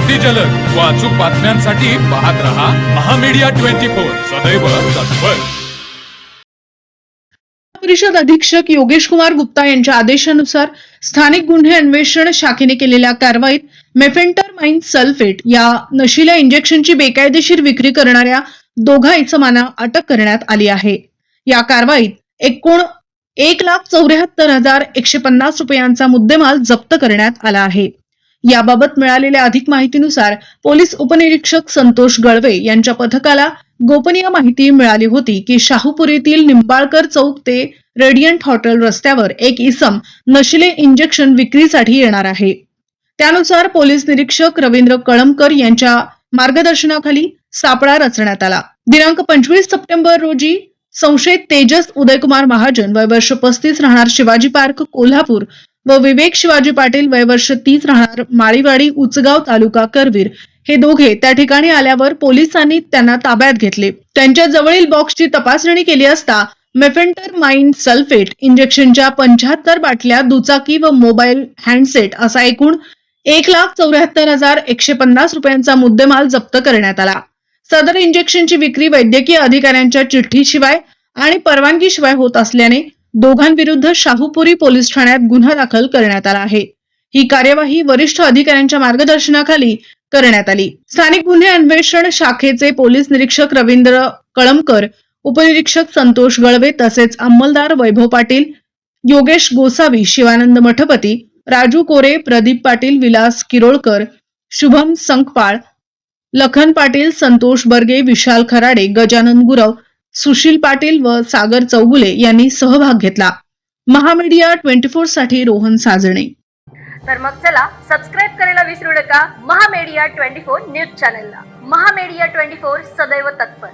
अगदी जलद. व अचूक बातम्यांसाठी पाहत रहा महामीडिया ट्वेंटी फोर. सदैव तत्पर. परिषद अधीक्षक योगेश कुमार गुप्ता यांच्या आदेशानुसार स्थानिक गुन्हे अन्वेषण शाखेने केलेल्या कारवाईत मेफेंटर माइन सल्फेट या नशिल्या इंजेक्शनची बेकायदेशीर विक्री करणाऱ्या दोघा इसमांना अटक करण्यात आली आहे. या कारवाईत एकूण एक लाख चौऱ्याहत्तर हजार एकशे पन्नास रुपयांचा मुद्देमाल जप्त करण्यात आला आहे. याबाबत मिळालेल्या अधिक माहितीनुसार पोलीस उपनिरीक्षक संतोष गळवे यांच्या पथकाला गोपनीय माहिती मिळाली होती की शाहूपुरीतील निंबाळकर चौक ते रेडियंट हॉटेल रस्त्यावर एक इसम नशिले इंजेक्शन विक्रीसाठी येणार आहे. त्यानुसार पोलीस निरीक्षक रवींद्र कळमकर यांच्या मार्गदर्शनाखाली सापळा रचण्यात आला. दिनांक पंचवीस सप्टेंबर रोजी संशयित तेजस उदयकुमार महाजन वय वर्ष पस्तीस राहणार शिवाजी पार्क कोल्हापूर व विवेक शिवाजी पाटील वय वर्ष तीस राहणार माळीवाडी उचगाव तालुका करवीर. हे दोघे त्या ठिकाणी आल्यावर पोलिसांनी त्यांना ताब्यात घेतले. त्यांच्या जवळील बॉक्सची तपासणी केली असता मेफेंटर माइन सल्फेट इंजेक्शनच्या पंच्याहत्तर बाटल्या दुचाकी व मोबाईल हँडसेट असा एकूण एक लाख चौऱ्याहत्तर हजार एकशे पन्नास रुपयांचा मुद्देमाल जप्त करण्यात आला. सदर इंजेक्शनची विक्री वैद्यकीय अधिकाऱ्यांच्या चिठ्ठीशिवाय आणि परवानगीशिवाय होत असल्याने दोघांविरुद्ध शाहूपुरी पोलीस ठाण्यात गुन्हा दाखल करण्यात आला आहे. ही कार्यवाही वरिष्ठ अधिकाऱ्यांच्या मार्गदर्शनाखाली करण्यात आली. स्थानिक गुन्हे अन्वेषण शाखेचे पोलीस निरीक्षक रवींद्र कळमकर उपनिरीक्षक संतोष गळवे तसेच अंमलदार वैभव पाटील योगेश गोसावी शिवानंद मठपती राजू कोरे प्रदीप पाटील विलास किरोळकर शुभम संकपाळ लखन पाटील संतोष बर्गे विशाल खराडे गजानन गुरव सुशील पाटील व सागर चौगुले यांनी सहभाग घेतला. महामीडिया ट्वेंटी फोरसाठी रोहन साजणे तर मग चला सबस्क्राईब करायला विसरू नका महामेडिया ट्वेंटी फोर न्यूज चॅनलला. महामेडिया ट्वेंटी फोर सदैव तत्पर.